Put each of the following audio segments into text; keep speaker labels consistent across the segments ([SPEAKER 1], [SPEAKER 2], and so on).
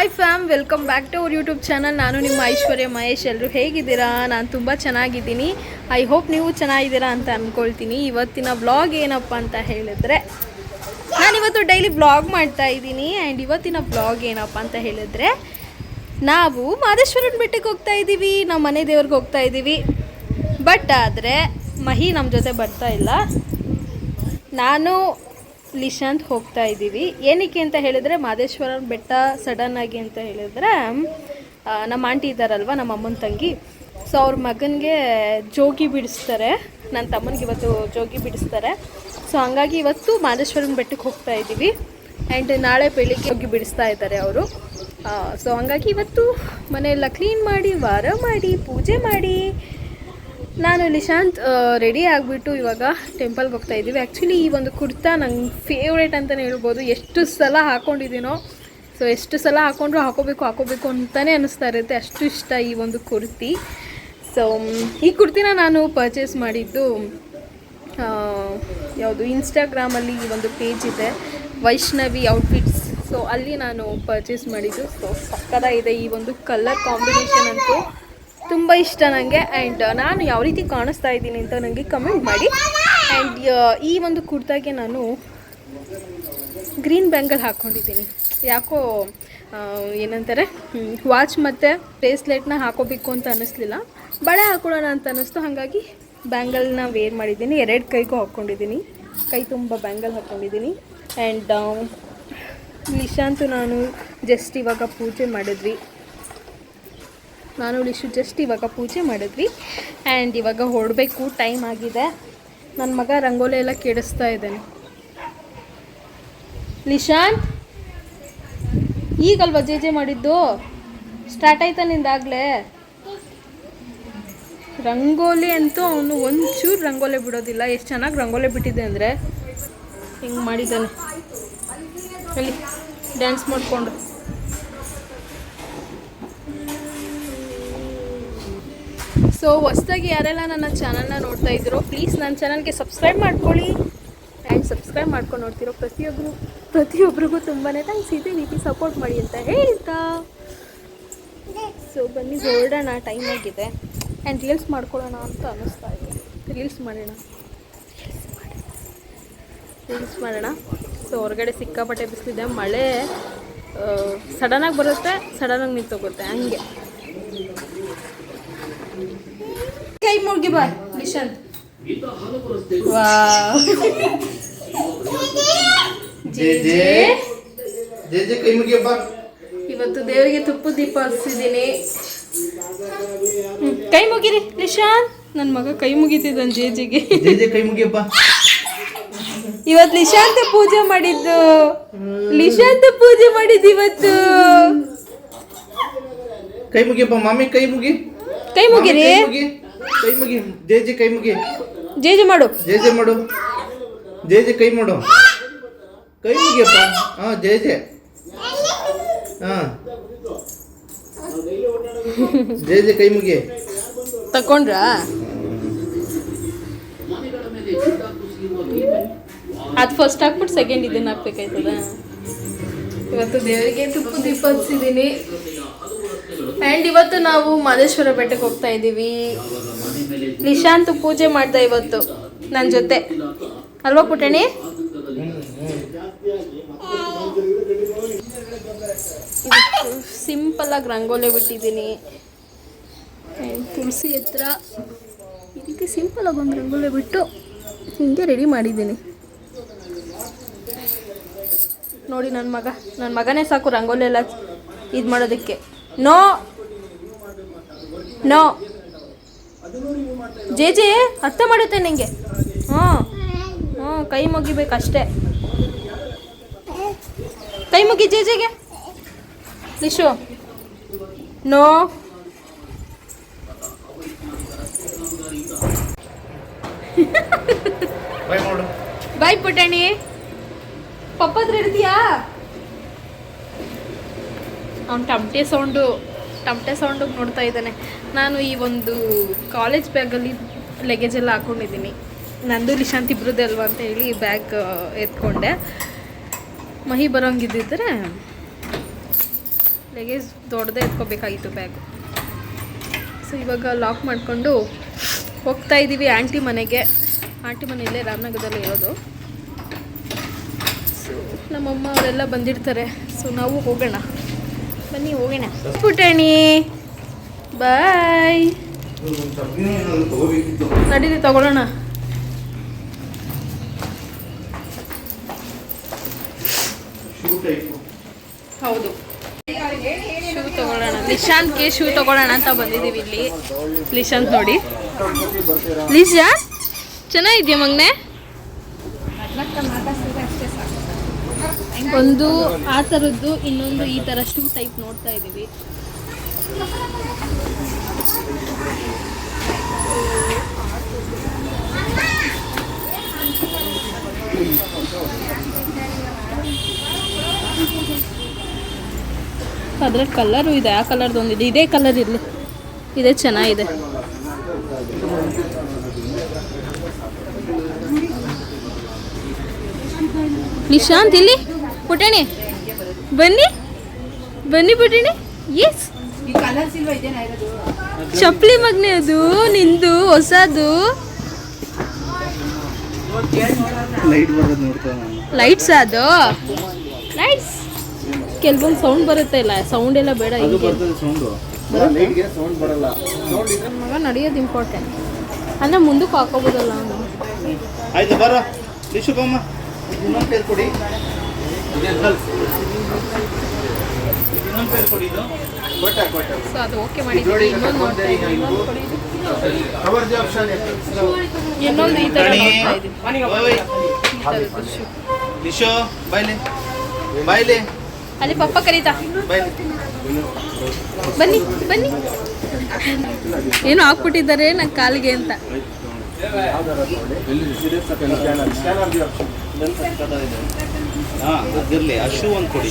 [SPEAKER 1] Hi fam welcome back to our YouTube channel ನಾನು ನಿಮ್ಮ ಐಶ್ವರ್ಯ ಮಹೇಶ್. ಎಲ್ಲರೂ ಹೇಗಿದ್ದೀರಾ? ನಾನು ತುಂಬ ಚೆನ್ನಾಗಿದ್ದೀನಿ. ಐ ಹೋಪ್ ನೀವು ಚೆನ್ನಾಗಿದ್ದೀರಾ ಅಂತ ಅಂದ್ಕೊಳ್ತೀನಿ ಇವತ್ತಿನ ವ್ಲಾಗ್ ಏನಪ್ಪ ಅಂತ ಹೇಳಿದ್ರೆ ನಾನಿವತ್ತು ಡೈಲಿ ಬ್ಲಾಗ್ ಮಾಡ್ತಾ ಇದ್ದೀನಿ. ಆ್ಯಂಡ್ ಇವತ್ತಿನ ಬ್ಲಾಗ್ ಏನಪ್ಪ ಅಂತ ಹೇಳಿದ್ರೆ, ನಾವು ಮಾದೇಶ್ವರನ ಬೆಟ್ಟಕ್ಕೆ ಹೋಗ್ತಾ ಇದ್ದೀವಿ. ನಮ್ಮ ಮನೆ ದೇವ್ರಿಗೆ ಹೋಗ್ತಾ ಇದ್ದೀವಿ. ಬಟ್ ಆದರೆ, ಮಹಿ ನಮ್ಮ ಜೊತೆ ಬರ್ತಾ ಇಲ್ಲ. ನಾನು ಲಿಶಾಂತ್ ಹೋಗ್ತಾ ಇದ್ದೀವಿ. ಏನಕ್ಕೆ ಅಂತ ಹೇಳಿದರೆ, ಮಾದೇಶ್ವರನ ಬೆಟ್ಟ ಸಡನ್ ಆಗಿ ಅಂತ ಹೇಳಿದ್ರೆ ನಮ್ಮ ಆಂಟಿ ಇದ್ದಾರಲ್ವ, ನಮ್ಮ ಅಮ್ಮನ ತಂಗಿ. ಸೊ ಅವ್ರ ಮಗನಿಗೆ ಜೋಗಿ ಬಿಡಿಸ್ತಾರೆ. ನನ್ನ ತಮ್ಮನಿಗೆ ಇವತ್ತು ಜೋಗಿ ಬಿಡಿಸ್ತಾರೆ. ಸೊ ಹಂಗಾಗಿ ಇವತ್ತು ಮಾದೇಶ್ವರನ ಬೆಟ್ಟಕ್ಕೆ ಹೋಗ್ತಾ ಇದ್ದೀವಿ. ಆ್ಯಂಡ್ ನಾಳೆ ಬೆಳಿಗ್ಗೆ ಹೋಗಿ ಬಿಡಿಸ್ತಾ ಇದ್ದಾರೆ ಅವರು. ಸೊ ಹಂಗಾಗಿ ಇವತ್ತು ಮನೆಯೆಲ್ಲ ಕ್ಲೀನ್ ಮಾಡಿ, ವಾರ ಮಾಡಿ, ಪೂಜೆ ಮಾಡಿ. ನಾನು ನಿಶಾಂತ್ ರೆಡಿ ಆಗಿಬಿಟ್ಟು ಇವಾಗ ಟೆಂಪಲ್ಗೆ ಹೋಗ್ತಾ ಇದ್ದೀವಿ. ಆ್ಯಕ್ಚುಲಿ ಈ ಒಂದು ಕುರ್ತಾ ನಂಗೆ ಫೇವ್ರೇಟ್ ಅಂತಲೇ ಹೇಳ್ಬೋದು. ಎಷ್ಟು ಸಲ ಹಾಕ್ಕೊಂಡಿದ್ದೀನೋ ಸೊ ಎಷ್ಟು ಸಲ ಹಾಕೊಂಡ್ರು ಹಾಕೋಬೇಕು ಹಾಕೋಬೇಕು ಅಂತಲೇ ಅನ್ನಿಸ್ತಾ ಇರುತ್ತೆ. ಅಷ್ಟು ಇಷ್ಟ ಈ ಒಂದು ಕುರ್ತಿ. ಸೊ ಈ ಕುರ್ತಿನ ನಾನು ಪರ್ಚೇಸ್ ಮಾಡಿದ್ದು ಯಾವುದು ಇನ್ಸ್ಟಾಗ್ರಾಮಲ್ಲಿ ಈ ಒಂದು ಪೇಜ್ ಇದೆ. ವೈಷ್ಣವಿ ಔಟ್ಫಿಟ್ಸ್ ಸೊ ಅಲ್ಲಿ ನಾನು ಪರ್ಚೇಸ್ ಮಾಡಿದ್ದು. ಸೊ ಪಕ್ಕದ ಇದೆ ಈ ಒಂದು ಕಲರ್ ಕಾಂಬಿನೇಷನ್ ಅಂತೂ. ತುಂಬ ಇಷ್ಟ ನನಗೆ ಆ್ಯಂಡ್ ನಾನು ಯಾವ ರೀತಿ ಕಾಣಿಸ್ತಾ ಇದ್ದೀನಿ ಅಂತ ನನಗೆ ಕಮೆಂಟ್ ಮಾಡಿ. ಆ್ಯಂಡ್ ಈ ಒಂದು ಕುರ್ತಾಗೆ ನಾನು ಗ್ರೀನ್ ಬ್ಯಾಂಗಲ್ ಹಾಕ್ಕೊಂಡಿದ್ದೀನಿ ಯಾಕೋ ಏನಂತಾರೆ ವಾಚ್ ಮತ್ತು ಬ್ರೇಸ್ಲೆಟ್ನ ಹಾಕೋಬೇಕು ಅಂತ ಅನ್ನಿಸ್ಲಿಲ್ಲ. ಬಳೆ ಹಾಕೊಳ್ಳೋಣ ಅಂತ ಅನ್ನಿಸ್ತು. ಹಾಗಾಗಿ ಬ್ಯಾಂಗಲ್ನ ವೇರ್ ಮಾಡಿದ್ದೀನಿ. ಎರಡು ಕೈಗೂ ಹಾಕ್ಕೊಂಡಿದ್ದೀನಿ ಕೈ ತುಂಬ ಬ್ಯಾಂಗಲ್ ಹಾಕ್ಕೊಂಡಿದ್ದೀನಿ ಆ್ಯಂಡ್ ನಿಶಾಂತು ನಾನು ಜಸ್ಟ್ ಇವಾಗ ಪೂಜೆ ಮಾಡಿದ್ವಿ. ನಾನು ಇಷ್ಟು ಜಸ್ಟ್ ಇವಾಗ ಪೂಜೆ ಮಾಡಿದ್ವಿ. ಆ್ಯಂಡ್ ಇವಾಗ ಹೊರಡಬೇಕು ಟೈಮ್ ಆಗಿದೆ. ನನ್ನ ಮಗ ರಂಗೋಲಿ ಎಲ್ಲ ಕೆಡಿಸ್ತಾ ಇದ್ದಾನೆ. ನಿಶಾನ್ ಈಗಲ್ವಾ ಜೆ ಜೆ ಮಾಡಿದ್ದು? ಸ್ಟಾರ್ಟ್ ಆಯ್ತಾ ನಿಂದಾಗಲೇ ರಂಗೋಲಿ ಅಂತೂ ಅವನು ಒಂಚೂರು ರಂಗೋಲಿ ಬಿಡೋದಿಲ್ಲ. ಎಷ್ಟು ಚೆನ್ನಾಗಿ ರಂಗೋಲಿ ಬಿಟ್ಟಿದೆ ಅಂದರೆ. ಹಿಂಗೆ ಮಾಡಿದ್ದಾನೆ. ಅಲ್ಲಿ ಡ್ಯಾನ್ಸ್ ಮಾಡಿಕೊಂಡು. ಸೊ ಹೊಸ್ದಾಗಿ ಯಾರೆಲ್ಲ ನನ್ನ ಚಾನಲ್ನ ನೋಡ್ತಾ ಇದ್ದೀರೋ ಪ್ಲೀಸ್ ನನ್ನ ಚಾನಲ್ಗೆ ಸಬ್ಸ್ಕ್ರೈಬ್ ಮಾಡ್ಕೊಳ್ಳಿ. ಆ್ಯಂಡ್ ಸಬ್ಸ್ಕ್ರೈಬ್ ಮಾಡ್ಕೊಂಡು ನೋಡ್ತಿರೋ ಪ್ರತಿಯೊಬ್ಬರು ಪ್ರತಿಯೊಬ್ಬರಿಗೂ ತುಂಬಾ ಥ್ಯಾಂಕ್ಸ್ ಇದೇ ರೀತಿ ಸಪೋರ್ಟ್ ಮಾಡಿ ಅಂತ ಹೇಳ್ತಾ. ಸೊ ಬನ್ನಿ, ಹೊರಡೋಣ. ಟೈಮ್ ಆಗಿದೆ. ಆ್ಯಂಡ್ ರೀಲ್ಸ್ ಮಾಡ್ಕೊಳ್ಳೋಣ ಅಂತ ಅನ್ನಿಸ್ತಾ ಇದೆ. ರೀಲ್ಸ್ ಮಾಡೋಣ. ರೀಲ್ಸ್ ಮಾಡೋಣ. ಸೊ ಹೊರಗಡೆ ಸಿಕ್ಕಾಪಟ್ಟೆ ಬಿಸಿಲಿದೆ, ಮಳೆ ಸಡನ್ನಾಗಿ ಬರುತ್ತೆ ಸಡನ್ನಾಗಿ ನಿಂತೋಗುತ್ತೆ ಹಂಗೆ ಕೈ ಮುಳ್ಗಿ ಬಾಯ್ ನಿಶಾಂತ್ ಇವತ್ತು ದೇವರಿಗೆ ತುಪ್ಪ ದೀಪ ಹಚ್ಚಿದ್ದೀನಿ. ಕೈ ಮುಗಿರಿ ನಿಶಾಂತ್ ನನ್ನ ಮಗ ಕೈ ಮುಗಿತಿದ್ದಾನೆ ಜೇಜಿಗೆ
[SPEAKER 2] ಕೈ ಮುಗಿಯಪ್ಪ
[SPEAKER 1] ಇವತ್ತು ನಿಶಾಂತ ಪೂಜೆ ಮಾಡಿದ್ದು. ನಿಶಾಂತ ಪೂಜೆ ಮಾಡಿದ್ದು ಇವತ್ತು.
[SPEAKER 2] ಕೈ ಮುಗಿಯಪ್ಪ ಮಾಮಿ ಕೈ ಮುಗಿ
[SPEAKER 1] ಕೈ ಮುಗಿರಿ
[SPEAKER 2] ಕೈ ಮುಗಿ ಜೆ ಜೆ ಕೈ ಮುಗಿ.
[SPEAKER 1] ಜೇಜಿ ಮಾಡು.
[SPEAKER 2] ಜೆ ಜೆ ಮಾಡು. ಜೆ ಜೆ ಕೈ ಮಾಡು. ಕೈ ಮುಗಿಯಪ್ಪ. ಹಾ ಜೆ ಜೆ ಹಾ. ಜೆ ಜೆ ಕೈ ಮುಗಿ.
[SPEAKER 1] ತಕೊಂಡ್ರಾ? ಅದು ಫಸ್ಟ್ ಹಾಕ್ಬಿಟ್ಟು ಸೆಕೆಂಡ್ ಇದನ್ನ ಹಾಕ್ಬೇಕಾಯ್ತದ? ಇವತ್ತು ದೇವರಿಗೆ ತುಪ್ಪ ದೀಪ ಹಚ್ಚಿದ್ದೀನಿ ಆ್ಯಂಡ್ ಇವತ್ತು ನಾವು ಮಾದೇಶ್ವರ ಬೆಟ್ಟಕ್ಕೆ ಹೋಗ್ತಾ ಇದ್ದೀವಿ. ನಿಶಾಂತ್ ಪೂಜೆ ಮಾಡ್ದ ಇವತ್ತು ನನ್ನ ಜೊತೆ. ಅಲ್ವಾ ಪುಟಣಿ? ಸಿಂಪಲ್ ಆಗಿ ರಂಗೋಲಿ ಬಿಟ್ಟಿದ್ದೀನಿ. ತುಳಸಿ ಹತ್ರ ಈ ರೀತಿ ಆಗಿ ಒಂದು ರಂಗೋಲಿ ಬಿಟ್ಟು ಹಿಂಗೆ ರೆಡಿ ಮಾಡಿದ್ದೀನಿ. ನೋಡಿ ನನ್ನ ಮಗ. ನನ್ನ ಮಗನೇ ಸಾಕು ರಂಗೋಲಿ ಎಲ್ಲ ಇದು ಮಾಡೋದಕ್ಕೆ. ನೋ ನೋ ಜೆ ಜೆ ಅರ್ಥ ಮಾಡುತ್ತೆ ನಿಂಗೆ? ಹ್ಞೂ. ಹ್ಞೂ ಕೈ ಮುಗಿಬೇಕು ಅಷ್ಟೇ ಕೈ ಮುಗಿ ಜೆ ಜೆಗೆ ನಿಶು. ನೋ. ಬಾಯ್ ಪುಟಾಣಿ. ಪಪ್ಪತ್ರ ಇರ್ತೀಯಾ ಅವ್ನು ಟಮಟೆ ಸೌಂಡು. ಟಮಟೆ ಸೌಂಡಿಗೆ ನೋಡ್ತಾ ಇದ್ದಾನೆ. ನಾನು ಈ ಒಂದು ಕಾಲೇಜ್ ಬ್ಯಾಗಲ್ಲಿ ಲಗೇಜ್ ಎಲ್ಲ ಹಾಕೊಂಡಿದ್ದೀನಿ. ನಂದು ನಿಶಾಂತ್ ಇಬ್ರದ್ದೇ ಅಲ್ವಾ ಅಂತ ಹೇಳಿ ಬ್ಯಾಗ್ ಎತ್ಕೊಂಡೆ. ಮಹಿ ಬರೋಂಗಿದ್ದಿದ್ರೆ ಲಗೇಜ್ ದೊಡ್ಡದೇ ಎತ್ಕೋಬೇಕಾಗಿತ್ತು ಬ್ಯಾಗ್ ಸೊ ಇವಾಗ ಲಾಕ್ ಮಾಡಿಕೊಂಡು ಹೋಗ್ತಾ ಇದ್ದೀವಿ ಆಂಟಿ ಮನೆಗೆ. ಆಂಟಿ ಮನೆ ಇಲ್ಲೇ ರಾಮನಗರದಲ್ಲಿ ಇರೋದು. ಸೊ ನಮ್ಮಮ್ಮ ಅವರೆಲ್ಲ ಬಂದಿರ್ತಾರೆ. ಸೊ ನಾವು ಹೋಗೋಣ. ಬನ್ನಿ, ಹೋಗೋಣ. ಪುಟಣಿ ಬಾಯ್. ನಡೀರಿ ತಗೊಳ್ಳೋಣ. ಹೌದು. ಶೂ ತಗೊಳ್ಳೋಣ. ಲಿಶಾಂತ್ಗೆ ಶೂ ತಗೊಳ್ಳೋಣ ಅಂತ ಬಂದಿದ್ದೀವಿ ಇಲ್ಲಿ. ನಿಶಾಂತ್ ನೋಡಿ. ನಿಶಾ, ಚೆನ್ನಾಗಿದ್ಯಾ ಮಗ್ನೆ? ಒಂದು ಆ ತರದ್ದು, ಇನ್ನೊಂದು ಈ ತರ ಶೂ ಟೈಪ್ ನೋಡ್ತಾ ಇದೀವಿ. ಅದರ ಕಲರು ಇದೆ, ಆ ಕಲರ್ದೊಂದಿದೆ ಇದೇ ಕಲರ್ ಇರಲಿ. ಇದೆ, ಚೆನ್ನಾಗಿದೆ. ನಿಶಾಂತ್ ಇಲ್ಲಿ? ಪುಟಾಣಿ ಬನ್ನಿ ಬನ್ನಿ ಪುಟಾಣಿ. ಎಸ್ ಚಪ್ಪಲಿ ಮಗ್ನೆ ಅದು ನಿಂದು ಹೊಸದು. ಲೈಟ್ಸ್ ಅದು? ಲೈಟ್ಸ್ ಕೆಲವೊಂದು ಸೌಂಡ್ ಬರುತ್ತೆ ಇಲ್ಲ ಸೌಂಡ್ ಎಲ್ಲ ಬೇಡ ಮಗ ನಡೆಯೋದು ಇಂಪಾರ್ಟೆಂಟ್ ಅಂದ್ರೆ ಮುಂದಕ್ಕೆ ಹಾಕೋಬೋದಲ್ಲ ಅವನು.
[SPEAKER 2] ಇನ್ನೊಂದು ಪೇರ್ ಕೊಡಿ. ಇನ್ನೊಂದು ಪೇರ್ ಕೊಡಿ ಇದು ಕೊಟ್ಟ ಕೊಟ್ಟ
[SPEAKER 1] ಸೊ ಅದು ಓಕೆ ಮಾಡಿದ್ದೀವಿ ಇನ್ನೊಂದು ನೋಡ್ತಾ ಕೊಡಿ
[SPEAKER 2] ಕವರ್ ದಿ ಆಪ್ಷನ್
[SPEAKER 1] ಈ. ನೋಡ್ತಾ ಈ ಅಲ್ಲಿ ಪಪ್ಪ ಕರೀತಾ. ಬನ್ನಿ ಬನ್ನಿ. ಏನು ಹಾಕ್ಬಿಟ್ಟಿದ್ದಾರೆ ನನ್ನ ಕಾಲಿಗೆ ಅಂತ.
[SPEAKER 2] ಹಾಂ ಅದಿರಲಿ ಆ ಶೂ ಒಂದು ಕೊಡಿ.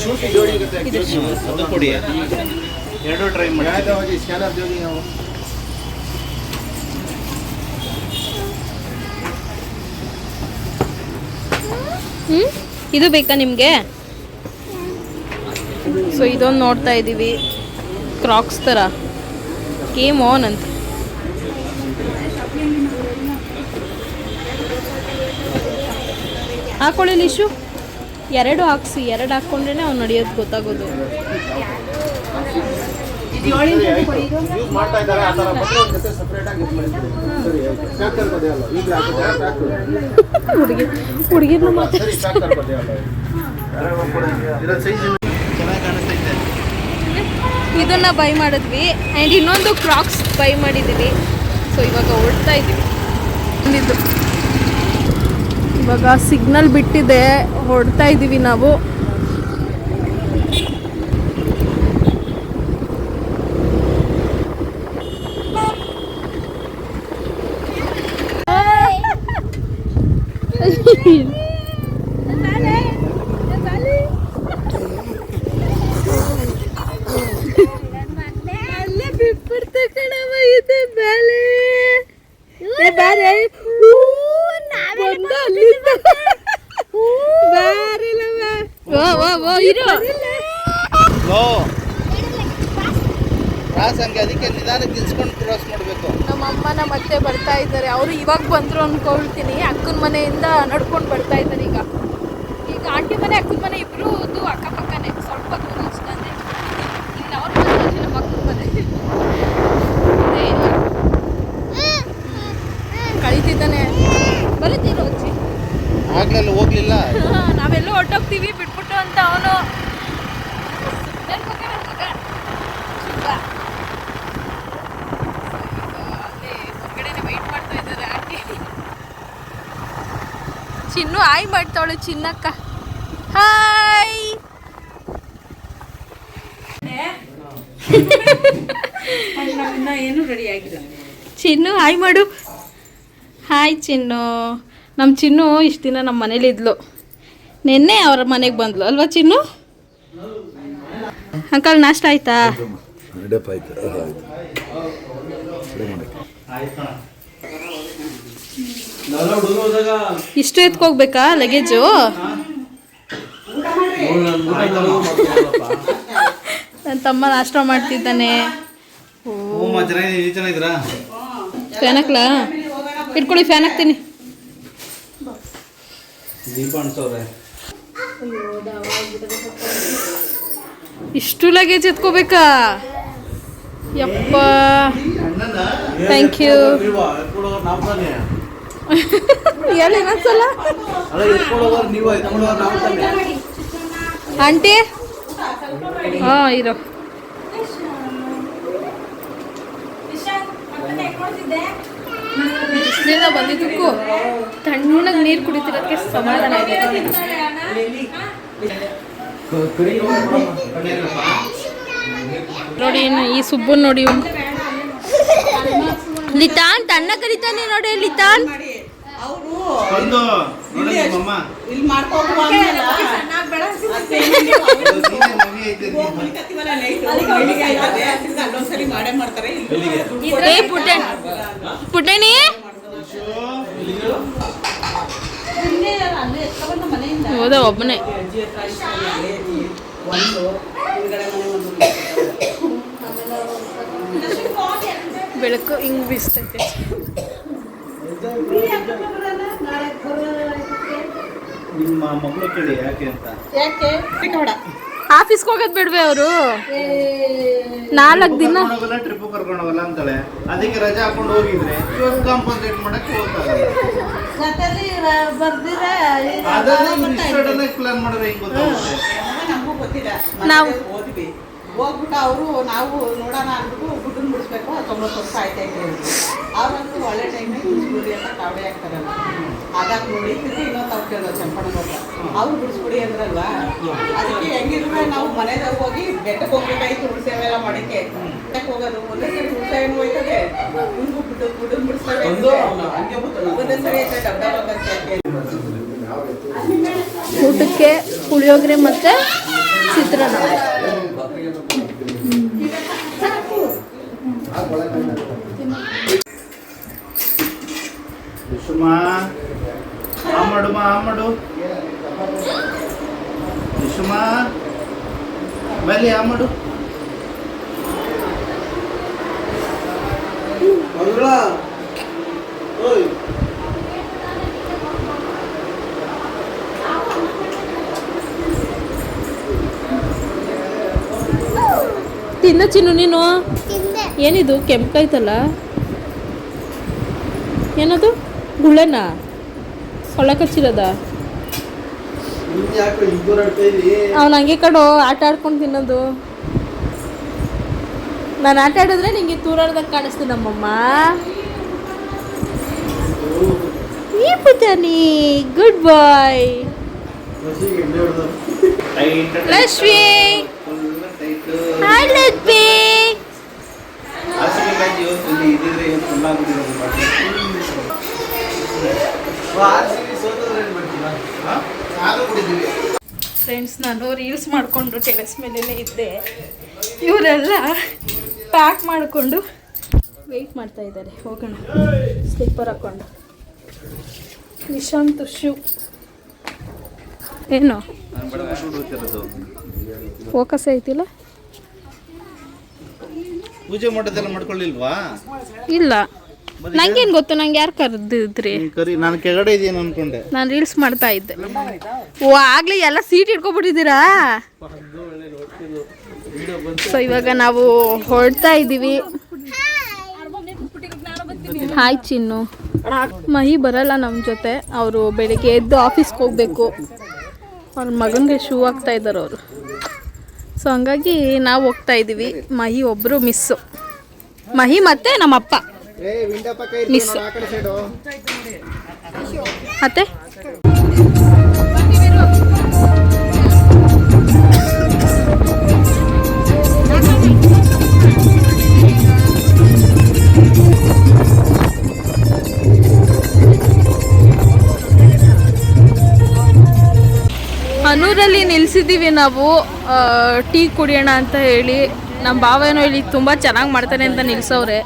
[SPEAKER 2] ಅದು ಕೊಡಿ. ಎರಡು ಟ್ರೈ ಮಾಡಿ.
[SPEAKER 1] ಹ್ಞೂ ಇದು ಬೇಕಾ ನಿಮಗೆ? ಸೊ ಇದೊಂದು ನೋಡ್ತಾ ಇದ್ದೀವಿ ಕ್ರಾಕ್ಸ್ ಥರ ಕೇಮ್ ಆನ್ ಅಂತ. ಹಾಕೊಳ್ಳಿ ನಿಶು ಎರಡು ಹಾಕ್ಸಿ ಎರಡು ಹಾಕ್ಕೊಂಡ್ರೆ ಅವ್ನು ನಡೆಯೋದು ಗೊತ್ತಾಗೋದು. ಹುಡುಗಿ ಹುಡುಗಿರ್ನ ಇದನ್ನ ಬೈ ಮಾಡಿದ್ವಿ ಆ್ಯಂಡ್ ಇನ್ನೊಂದು ಕ್ರಾಕ್ಸ್ ಬೈ ಮಾಡಿದ್ದೀವಿ ಸೊ ಇವಾಗ ಹೊರಡ್ತಾ ಇದ್ದೀವಿ ಇವಾಗ ಸಿಗ್ನಲ್ ಬಿಟ್ಟಿದೆ ಹೊಡ್ತಾ ಇದ್ದೀವಿ ನಾವು ಅಲ್ಲೇ ಬಿಟ್ಬಿಡ್ತೆ ಕಣವ ಇದೆ ಬ್ಯಾಲೆ ಏ ಬ್ಯಾರೆ ಬಂದ ಅಲ್ಲಿಂದ ಬಾರಿಲ್ಲವ ಓ ಓ ಓ ಇರು
[SPEAKER 2] ಲೋ ಕ್ರಾಸ್ ಹಂಗೆ ಅದಕ್ಕೆ ನಿಧಾನಕ್ಕೆ ನಿಲ್ಸ್ಕೊಂಡು ಕ್ರಾಸ್ ಮಾಡಬೇಕು.
[SPEAKER 1] ನಮ್ಮ ಅಮ್ಮನ ಮತ್ತೆ ಬರ್ತಾ ಇದ್ದಾರೆ. ಅವರು ಇವಾಗ ಬಂದರು ಅಂದ್ಕೊಳ್ತೀನಿ ಅಕ್ಕನ ಮನೆಯಿಂದ ನಡ್ಕೊಂಡು ಬರ್ತಾ ಇದ್ದಾರೆ ಈಗ. ಈಗ ಆಂಟಿ ಮನೆ ಅಕ್ಕನ ಮನೆ ಇಬ್ರು ಅಕ್ಕಪಕ್ಕನೇ. ಸ್ವಲ್ಪ ದೂರ ಅಷ್ಟೇ ಇಲ್ಲಿ ಅವ್ರ ಮನೆ ನಮ್ಮ ಅಕ್ಕನ ಮನೆ. ಕಳೀತಿದ್ದಾನೆ. ಬರುತ್ತೀರೋ ಅಜ್ಜಿ.
[SPEAKER 2] ಆಗ್ಲೆಲ್ಲ ಹೋಗ್ಲಿಲ್ಲ?
[SPEAKER 1] ನಾವೆಲ್ಲ ಹೊಟ್ಟೋಗ್ತೀವಿ ಬಿಟ್ಬಿಟ್ಟು ಅಂತ ಅವನು ಚಿನ್ನು, ಆಯ್ ಮಾಡ್ತಾವಳು ಚಿನ್ನಕ್ಕ. ಹಾಯ್
[SPEAKER 3] ಏನು
[SPEAKER 1] ಚಿನ್ನು ಹಾಯ್ ಮಾಡು. ಹಾಯ್ ಚಿನ್ನು. ನಮ್ಮ ಚಿನ್ನು ಇಷ್ಟು ದಿನ ನಮ್ಮ ಮನೇಲಿ ಇದ್ಲು. ನಿನ್ನೆ ಅವ್ರ ಮನೆಗೆ ಬಂದ್ಲು. ಅಲ್ವಾ ಚಿನ್ನು? ಅಂಕಲ್, ನಾಷ್ಟ ಆಯ್ತಾ? ಇಷ್ಟು ಎತ್ಕೋಗ್ಬೇಕಾ ಲಗೇಜು ನನ್ನ ತಮ್ಮ ನಾಷ್ಟ ಮಾಡ್ತಿದ್ದಾನೆ. ಫ್ಯಾನ್ ಹಾಕ್ಲಾ? ಇಟ್ಕೊಳ್ಳಿ ಫ್ಯಾನ್ ಹಾಕ್ತೀನಿ. ಇಷ್ಟು ಲಗೇಜ್ ಎತ್ಕೋಬೇಕಾ? ಯಪ್ಪ. ಥ್ಯಾಂಕ್ ಯು ಹೇಳಿ ಇನ್ನೊಂದ್ಸಲ ಆಂಟಿ? ಹಾಂ ಇರೋ. ಬಿಸಿಲಿಂದ ಬಂದಿದ್ದಕ್ಕೂ ತಣ್ಣಗೆ ನೀರು ಕುಡಿತಿರೋದಕ್ಕೆ ಸಮಾಧಾನ ನೋಡಿ ಈ ಸುಬ್ಬನ್ ನೋಡಿ ಲಿತಾನ್ ತಣ್ಣ ಕರಿತಾನೆ ನೋಡಿ ಲಿತಾನ್.
[SPEAKER 2] ಬಂದು ನೋಡಿ ನಿಮ್ಮಮ್ಮ.
[SPEAKER 4] ಇಲ್ಲಿ ಮಾಡ್ಕೊಂಡು ಮಾಡೇ ಮಾಡ್ತಾರೆ.
[SPEAKER 1] ಪುಟ್ಟಣ್. ಹೋದ ಒಬ್ಬನೇ. ಬೆಳಕು ಹಿಂಗ್ ಬೀಸ್ತೈತೆ.
[SPEAKER 2] ನಿಮ್ಮ ಮಗಳು ಕೇಳಿ ಯಾಕೆ ಅಂತ?
[SPEAKER 4] ಯಾಕೆ? ಬೇಡ
[SPEAKER 1] ಆಫೀಸ್ಗೆ ಹೋಗೋದ್ ಬಿಡ್ವೆ ಅವರು. ನಾಲ್ಕು ದಿನ
[SPEAKER 2] ಹೋಗಲ್ಲ ಟ್ರಿಪ್ ಕರ್ಕೊಂಡು ಹೋಗಲ್ಲ ಅಂತಾಳೆ. ಅದಕ್ಕೆ ರಜೆ ಹಾಕೊಂಡು ಹೋಗಿದ್ರೆ ಇವಾಗ ಕಾಂಪನ್ಸೇಟ್ ಮಾಡಕ್ಕೆ ಹೋಗ್ತಾರೆ ಪ್ಲಾನ್ ಮಾಡಿದ್ರೆ ಹೆಂಗ್ ಗೊತ್ತಾಗುತ್ತೆ?
[SPEAKER 4] ನಮಗೂ ಗೊತ್ತಿಲ್ಲ.
[SPEAKER 1] ನಾವು-
[SPEAKER 4] ಓದ್ವಿ. ಹೋದ್ವಿ ಹೋಗ್ಬಿಟ್ಟು ಅವರು ನಾವು ನೋಡೋಣ ಅಂದ್ಬಿಟ್ಟು ಗುಡ್ಡನ್ ಬಿಡಿಸ್ಬೇಕು ತೊಂಬತ್ತು ವರ್ಷ ಆಯ್ತಾ ಅಂತ. ಹೇಳಿದ್ರು ಅವ್ರಂತೂ ಒಳ್ಳೆ ಟೈಮಿಗೆ ಬಿಡಿಸ್ಬಿಡಿ ಅಂತ ಕಾವಡೆ ಹಾಕ್ತಾರಲ್ಲ. ಅದಾಕ್ ನೋಡಿ ತಿರ್ಗಿ ಇನ್ನೊಂದು ಅವ್ರು ಕೇಳೋದು ಚಂಪಣ್ಣನ ಹತ್ರ ಅವ್ರು ಬಿಡಿಸ್ಬಿಡಿ ಅಂದ್ರಲ್ವಾ? ಅದಕ್ಕೆ ಹೆಂಗಿದ್ರೆ ನಾವು ಮನೆದಾಗ ಹೋಗಿ ಬೆಟ್ಟಕ್ಕೆ ಹೋಗ್ಬೇಕಾಯ್ತು ಉಳ್ಸೇವೆ ಎಲ್ಲ ಮಾಡಕ್ಕೆ. ಬೆಟ್ಟಕ್ಕೆ ಹೋಗೋದು ಒಂದೇ ಸರಿ ಉಳ್ಸೇವೇನು ಹೋಯ್ತದೆ. ಹಿಂಗೂ ಬಿಟ್ಟು ಗುಡ್ಡನ್ ಬಿಡಿಸ್ತಾರೆ. ಒಂದೇ ಸರಿ ಐತೆ ಡಬ್ಬ ಡಬ್ಬ
[SPEAKER 1] ಊಟಕ್ಕೆ ಪುಳಿಯೋಗರೆ ಮತ್ತೆ ಚಿತ್ರಾನ್ನ.
[SPEAKER 2] ಆ ಮಾಡು ಮಾ ಮಾಡು. ಸುಮಾ ಬಲ್ಲಿ ಆ ಮಾಡು.
[SPEAKER 1] ತಿನ್ನ ಚಿನ್ನು ನೀನು? ಏನಿದು? ಕೆಂಪೈತಲ್ಲ ಏನದು? ಗುಳ್ಳೆನ?
[SPEAKER 2] ಆಡ್ತಾ ಇದೀವಿ
[SPEAKER 1] ಅವ್ನು ಹಂಗೆ ಕಡು ಆಟ ಆಡ್ಕೊಂಡು ತಿನ್ನೋದು. ನಾನು ಆಟ ಆಡಿದ್ರೆ ನಿಂಗೆ ತೂರಾಡ್ದಾಗ ಕಾಣಿಸ್ತು ನಮ್ಮಮ್ಮ. ಈ ಪುಟಾನಿ good bye Lakshmi. Hi Lakshmi.
[SPEAKER 2] ಹಸಿಮೆಕಾಯಿ ಏನು ಇವತ್ತು ಫುಲ್ ಆಗ್ಬಿಟ್ಟಿರೋದು
[SPEAKER 1] ಫ್ರೆಂಡ್ಸ್ ನಾನು ರೀಲ್ಸ್ ಮಾಡಿಕೊಂಡು ಟೆರೆಸ್ ಮೇಲೇ ಇದ್ದೆ. ಇವರೆಲ್ಲ ಪ್ಯಾಕ್ ಮಾಡಿಕೊಂಡು ವೆಯ್ಟ್ ಮಾಡ್ತಾ ಇದ್ದಾರೆ. ಹೋಗೋಣ. ಸ್ಲಿಪ್ಪರ್ ಹಾಕ್ಕೊಂಡು ನಿಶಾಂತ್ ಶೂ ಏನು? ಫೋಕಸ್ ಐತಿಲ್ಲ?
[SPEAKER 2] ಪೂಜೆ ಮಾಡೋದೆಲ್ಲ ಮಾಡ್ಕೊಳ್ಳಿಲ್ವಾ?
[SPEAKER 1] ಇಲ್ಲ. ನಂಗೇನು ಗೊತ್ತು ನಂಗೆ ಯಾರು ಕರೆದಿದ್ರಿ?
[SPEAKER 2] ನೀನ್ ಕರಿ ನಾನು ಕೆಳಗಡೆ ಇದೀನಿ ಅನ್ಕೊಂಡೆ.
[SPEAKER 1] ನಾನು ರೀಲ್ಸ್ ಮಾಡ್ತಾ ಇದ್ದೆ. ಓ ಆಗ್ಲೇ ಎಲ್ಲ ಸೀಟ್ ಇಟ್ಕೊಬಿಟ್ಟಿದ್ದೀರಾ ಸೊ ಇವಾಗ ನಾವು ಹೊರಡ್ತಾ ಇದ್ದೀವಿ. ಹಾಯ್ ಚಿನ್ನು. ಮಹಿ ಬರಲ್ಲ ನಮ್ಮ ಜೊತೆ. ಅವರು ಬೆಳಿಗ್ಗೆ ಎದ್ದು ಆಫೀಸ್ಗೆ ಹೋಗಬೇಕು. ಅವ್ರ ಮಗನಿಗೆ ಶೂ ಹಾಕ್ತಾ ಇದ್ದಾರೆ ಅವರು. ಸೊ ಹಂಗಾಗಿ ನಾವು ಹೋಗ್ತಾ ಇದ್ದೀವಿ. ಮಹಿ ಒಬ್ಬರು ಮಿಸ್ಸು ಮಹಿ ಮತ್ತು ನಮ್ಮಪ್ಪ. ಮಿಸ್ ಮತ್ತೆ? ಅನೂರಲ್ಲಿ ನಿಲ್ಸಿದ್ದೀವಿ ನಾವು. ಟೀ ಕುಡಿಯೋಣ ಅಂತ ಹೇಳಿ. ನಮ್ಮ ಭಾವ ಏನೋ ಇಲ್ಲಿ ತುಂಬ ಚೆನ್ನಾಗಿ ಮಾಡ್ತಾನೆ ಅಂತ ನಿಲ್ಸವ್ರೆ.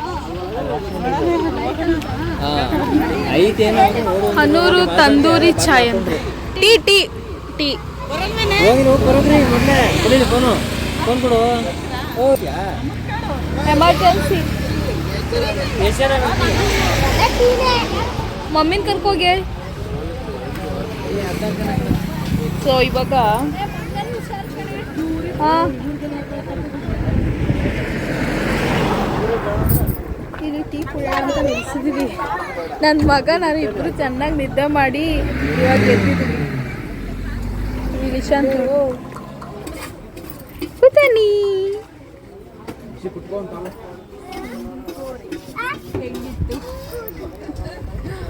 [SPEAKER 1] ಹನೂರು ತಂದೂರಿ ಚಾಯ್ ಅಂತ. Tea tea tea. ಎಮರ್ಜೆನ್ಸಿ ಮಮ್ಮಿನ ಕರ್ಕೋಗಿ ಸೊ ಇವಾಗ ಹಾಂ ಇಲ್ಲಿ ಟೀ ಕುಡಿಯೋಣ ಅಂತ ನಿಲ್ಸಿದೀವಿ ನನ್ನ ಮಗ, ನಾನು ಇಬ್ಬರು ಚೆನ್ನಾಗಿ ನಿದ್ದೆ ಮಾಡಿ ಇವಾಗ ಗೆದ್ದಿದ್ವಿ ಇಲ್ಲಿ ಶಾಂತ ಕೂತಾನಿ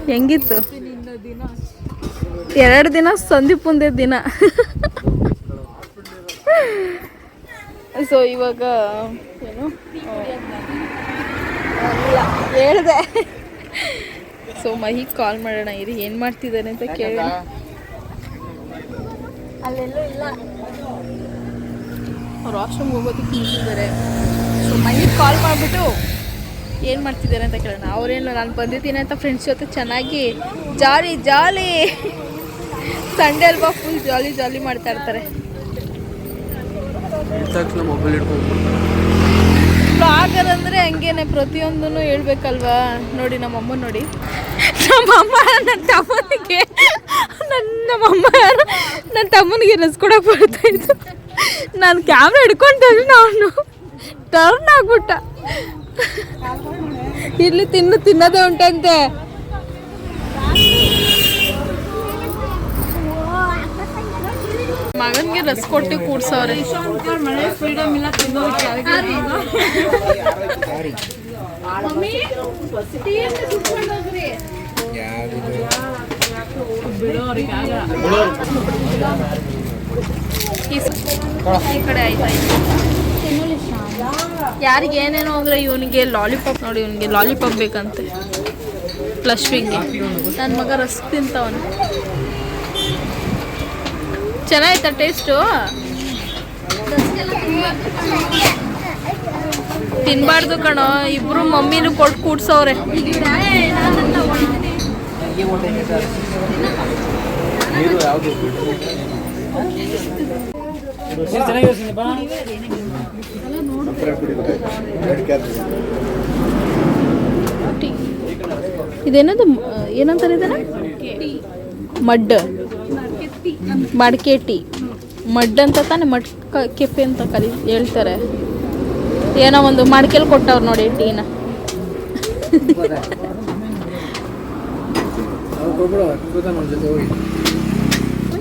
[SPEAKER 1] ಹೆಂಗಿತ್ತು? ಎರಡು ದಿನ ಸಂದೀಪ್ ಮುಂದೆ ದಿನ. ಸೊ ಇವಾಗ ಏನು ಇಲ್ಲ ಹೇಳ್ದೆ. ಸೊ ಮಹಿಗ್ ಕಾಲ್ ಮಾಡೋಣ ಇರಿ ಏನು ಮಾಡ್ತಿದ್ದಾನೆ ಅಂತ ಕೇಳೋಣ. ಅಲ್ಲೆಲ್ಲೂ ಇಲ್ಲ. ಅವ್ರು ವಾಶ್ರೂಮ್ಗೆ ಹೋಗೋದಕ್ಕೆ ನಿಂತಿದ್ದಾರೆ. ಸೊ ಮಹಿ ಕಾಲ್ ಮಾಡಿಬಿಟ್ಟು ಏನು ಮಾಡ್ತಿದ್ದಾರೆ ಅಂತ ಕೇಳೋಣ. ಅವ್ರೇನು ನಾನು ಬಂದಿದ್ದೀನಿ ಅಂತ ಫ್ರೆಂಡ್ಸ್ ಜೊತೆ ಚೆನ್ನಾಗಿ ಜಾಲಿ ಜಾಲಿ. ಸಂಡೇ ಅಲ್ವಾ ಫುಲ್ ಜಾಲಿ ಜಾಲಿ ಮಾಡ್ತಾ ಇರ್ತಾರೆ.
[SPEAKER 5] ಮೊಬೈಲ್ ಇಟ್ಕೊಂಡು
[SPEAKER 1] ಬ್ಲಾಗರ್ ಅಂದರೆ ಹಂಗೇನೆ, ಪ್ರತಿಯೊಂದನ್ನು ಹೇಳ್ಬೇಕಲ್ವಾ? ನೋಡಿ, ನಮ್ಮಮ್ಮ ನೋಡಿ. ನಮ್ಮಮ್ಮ ನನ್ನ ತಮ್ಮನಿಗೆ ನನ್ನ ನಮ್ಮಮ್ಮ ನನ್ನ ತಮ್ಮನಿಗೆ ರಸ್ಕೊಡಕ್ಕೆ ಬರ್ತಾ ಇತ್ತು ನಾನು ಕ್ಯಾಮ್ರಾ ಹಿಡ್ಕೊಂಡ್ರೆ ಅವನು ಟರ್ನ್ ಆಗ್ಬಿಟ್ಟ. ಇಲ್ಲಿ ತಿನ್ನು, ತಿನ್ನೋದೇ ಉಂಟಂತೆ. ಮಗನಿಗೆ ರಸ್ ಕೊಟ್ಟು ಕೂಡ್ಸವ್ರೆ. ಈ ಕಡೆ ಯಾರಿಗೆ ಏನೇನೋ ಅಂದ್ರೆ ಇವನಿಗೆ ಲಾಲಿಪಾಪ್ ನೋಡಿ ಇವನಿಗೆ ಲಾಲಿಪಾಪ್ ಬೇಕಂತೆ. ಲಕ್ಷ್ಮಿಗೆ ನನ್ನ ಮಗ ರಸ್ ತಿಂತವನು. ಚೆನ್ನಾಯ್ತಾ ಟೇಸ್ಟು? ತಿನ್ಬಾರ್ದು ಕಣೋ ಇಬ್ರು ಮಮ್ಮಿನೂ ಕೊಟ್ಟು ಕೂಡ್ಸವ್ರೆ. ಇದೇನದು ಏನಂತಾರೆ ಇದನ್ನ? Mud ಮಡ್ಕೆ tea. ಮಡ್ ಅಂತ ತಾನೆ ಮಡ್ ಕೆಫೆ ಅಂತ ಕರಿ ಹೇಳ್ತಾರೆ. ಏನೋ ಒಂದು ಮಡ್ಕೆಲ್ ಕೊಟ್ಟವ್ರು ನೋಡಿ ಟೀನ.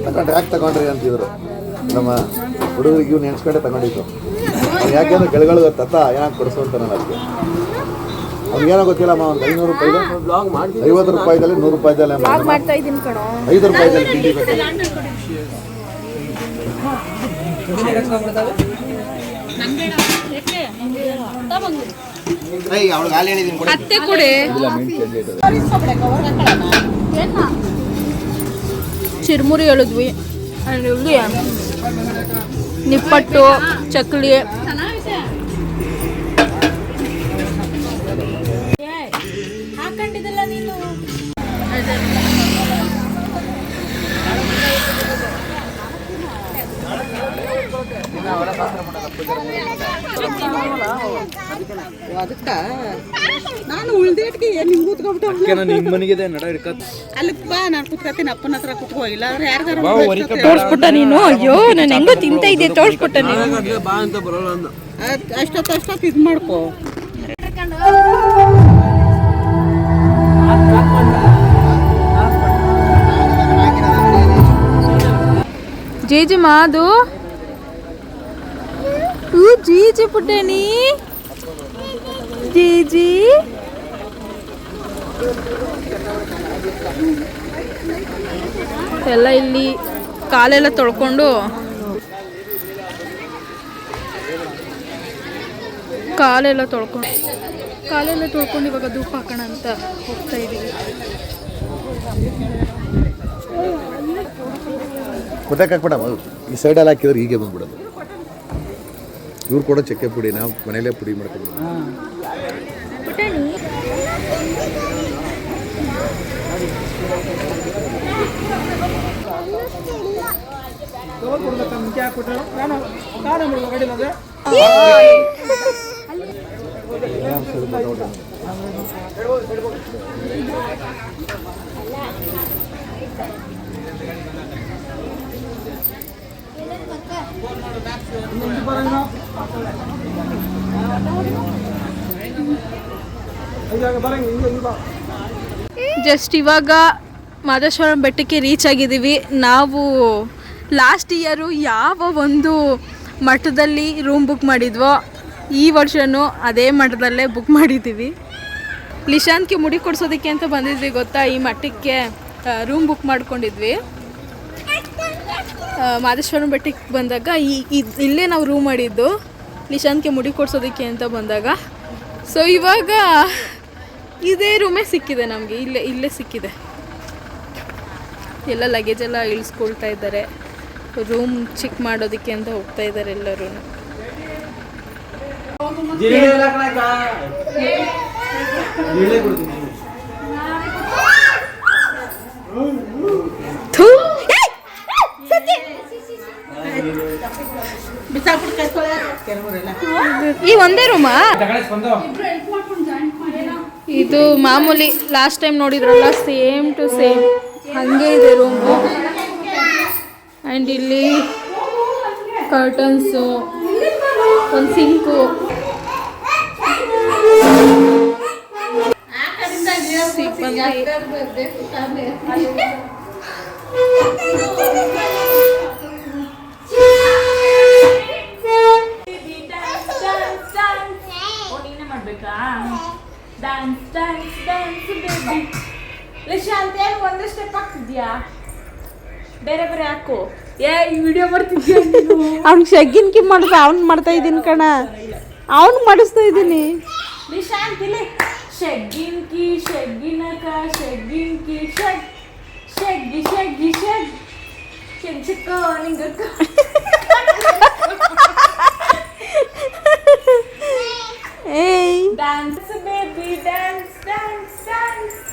[SPEAKER 5] ತಗೊಂಡ್ರೆ ಯಾಕೆ ತಗೊಂಡ್ರಿ ಅಂತಿದ್ರು? ನಮ್ಮ ಹುಡುಗರಿಗೆ ಇವ್ನು ನೆನ್ಸ್ಕೊಂಡೆ ತಗೊಂಡಿದ್ದು. ಅವ್ನು ಯಾಕೆಂದ್ರೆ ಕೆಳಗಳು ತತ್ತ ಏನಾಗ ಕೊಡಿಸು ಅಂತ ನಾನು ಅದಕ್ಕೆ ಅವ್ನಿಗೇನೋ ಗೊತ್ತಿಲ್ಲಮ್ಮ ಒಂದು ಐನೂರು ರೂಪಾಯಿ ಐವತ್ತು ರೂಪಾಯಿದಲ್ಲಿ ನೂರು ರೂಪಾಯಿದಲ್ಲಿ
[SPEAKER 1] ಬ್ಲಾಗ್ ಮಾಡ್ತಾ ಇದ್ದೀನಿ ಕಣೋ.
[SPEAKER 5] ಐದು ರೂಪಾಯಿದಲ್ಲಿ ತಿಂಡಿ ಬೇಕು
[SPEAKER 1] ಅತ್ತೆ ಕೊಡಿ. ಚಿರ್ಮುರಿ ಹೇಳಿದ್ವಿ. ನಿಪ್ಪಟ್ಟು ಚಕ್ಲಿ.
[SPEAKER 4] ಅದಕ್ಕ ನಾನು ಉಳ್ದೇಟ್ಗೆ ಏನು ಹಿಂಗೆ ಕೂತ್ಕೊಬಿಟ್ಟು
[SPEAKER 2] ನಿಮ್ಮ ಮನೆಗಿದೆ ನಡ ಇರ್ಕತ್
[SPEAKER 4] ಅಲ್ಲಿ ಬಾ ನಾನು ಕೂತ್ಕತ್ತೀನಿ ಅಪ್ಪನ ಹತ್ರ ಕುತ್ಕೋ. ಇಲ್ಲಾಂದ್ರೆ ಯಾರ್ದಾರು
[SPEAKER 1] ತೋರ್ಸ್ಬಿಟ್ಟ ನೀನು? ಅಯ್ಯೋ ನಾನು ಹೆಂಗೋ ತಿಂತ ಇದ್ದೆ ತೋರ್ಸ್ಬಿಟ್ಟ ನೀನು.
[SPEAKER 4] ಅಷ್ಟೊತ್ತು ಅಷ್ಟೊತ್ತು ಇದು ಮಾಡ್ಕೋ.
[SPEAKER 1] ಜೇಜಿ ಮಾದು ಊ ಜೀಜಿ ಪುಟ್ಟಣಿ ಜೀಜಿ ಎಲ್ಲ ಇಲ್ಲಿ ಕಾಲೆಲ್ಲ ತೊಳ್ಕೊಂಡು ಕಾಲೆಲ್ಲ ತೊಳ್ಕೊಂಡು ಕಾಲೆಲ್ಲ ತೊಳ್ಕೊಂಡು ಇವಾಗ ಧೂಪ ಹಾಕೋಣ ಅಂತ ಹೋಗ್ತಾ ಇದ್ದೀವಿ
[SPEAKER 5] ಕುದಕ್ಕೆ ಹಾಕ್ಬೇಡ ಈ ಸೈಡಲ್ಲಿ ಹಾಕಿದ್ರೆ ಹೀಗೆ ಬಂದ್ಬಿಡೋದು ಇವ್ರು ಕೊಡೋ ಚಕ್ಕೆ ಪುಡಿ ನಾವು ಮನೇಲೇ ಪುಡಿ ಮಾಡ್ಕೊಬಿಡೋದು
[SPEAKER 1] ಜಸ್ಟ್ ಇವಾಗ ಮಾದೇಶ್ವರಂ ಬೆಟ್ಟಕ್ಕೆ ರೀಚ್ ಆಗಿದ್ದೀವಿ. ನಾವು ಲಾಸ್ಟ್ ಇಯರು ಯಾವ ಒಂದು ಮಠದಲ್ಲಿ ರೂಮ್ ಬುಕ್ ಮಾಡಿದ್ವೋ, ಈ ವರ್ಷವೂ ಅದೇ ಮಠದಲ್ಲೇ ಬುಕ್ ಮಾಡಿದ್ದೀವಿ. ನಿಶಾಂತ್ಗೆ ಮುಡಿ ಕೊಡಿಸೋದಕ್ಕೆ ಅಂತ ಬಂದಿದ್ವಿ ಗೊತ್ತಾ? ಈ ಮಠಕ್ಕೆ ರೂಮ್ ಬುಕ್ ಮಾಡ್ಕೊಂಡಿದ್ವಿ. ಆ, ಮಾದೇಶ್ವರಂ ಬೆಟ್ಟಕ್ಕೆ ಬಂದಾಗ ಈ ಇಲ್ಲೇ ನಾವು ರೂಮ್ ಮಾಡಿದ್ದು. ನಿಶಾಂತ್ಗೆ ಮುಡಿ ಕೊಡ್ಸೋದಕ್ಕೆ ಅಂತ ಬಂದಾಗ. ಸೊ ಇವಾಗ ಇದೇ ರೂಮೇ ಸಿಕ್ಕಿದೆ ನಮಗೆ. ಇಲ್ಲೇ ಇಲ್ಲೇ ಸಿಕ್ಕಿದೆ. ಎಲ್ಲ ಲಗೇಜ್ ಎಲ್ಲ ಇಳಿಸ್ಕೊಳ್ತಾ ಇದ್ದಾರೆ. ರೂಮ್ ಚಿಕ್ ಮಾಡೋದಕ್ಕೆ ಅಂತ ಹೋಗ್ತಾ ಇದ್ದಾರೆ ಎಲ್ಲರೂ. ಈ ಒಂದೇ ರೂಮಾ ಇದು ಮಾಮೂಲಿ ಲಾಸ್ಟ್ ಟೈಮ್ ನೋಡಿದ್ರಲ್ಲ ಸೇಮ್ ಟು ಸೇಮ್ ಹಂಗೆ ಇದೆ ರೂಮ್ ಅಂಡ್ ಇಲ್ಲಿ ಕರ್ಟನ್ಸು ಒಂದು ಸಿಂಕು
[SPEAKER 3] ನೀನೇ ಮಾಡ್ಬೇಕಾ dance dance dance baby Lishanth ಏನು ಒಂದೇ ಸ್ಟೆಪ್ ಹಾಕ್ತಿದ್ಯಾ ಬೇರೆ ಬೇರೆ ಹಾಕು. ಏ ಈ ವಿಡಿಯೋ ಮಾಡ್ತಿದ್ಯಾ ನೀನು?
[SPEAKER 1] ಅವ್ನಿಗೆ ಶಗ್ಗಿನ ಕಿ ಮಾಡಿದ್ರೆ ಅವ್ನು ಮಾಡ್ತಾ ಇದ್ದೀನಿ ಕಣ. ಅವ್ನು ಮಾಡಿಸ್ತಾ ಇದ್ದೀನಿ.
[SPEAKER 3] ನಿಶಾಂತ್ ಇಲ್ಲಿ ಶೆಗ್ಗಿನ್ ಕಿ ಶೆಗ್ಗಿನಕ ಶೆಗ್ಗಿನ್ ಕಿ ಶೆಗ್ ಶೆಗ್ಗಿ ಶೆಗ್ಗಿ ಶೆಗ್. ಕೆಂಚಕ್ಕೋ ನಿಂಗಕ್ಕ Hey. Dance, baby, dance, dance, dance.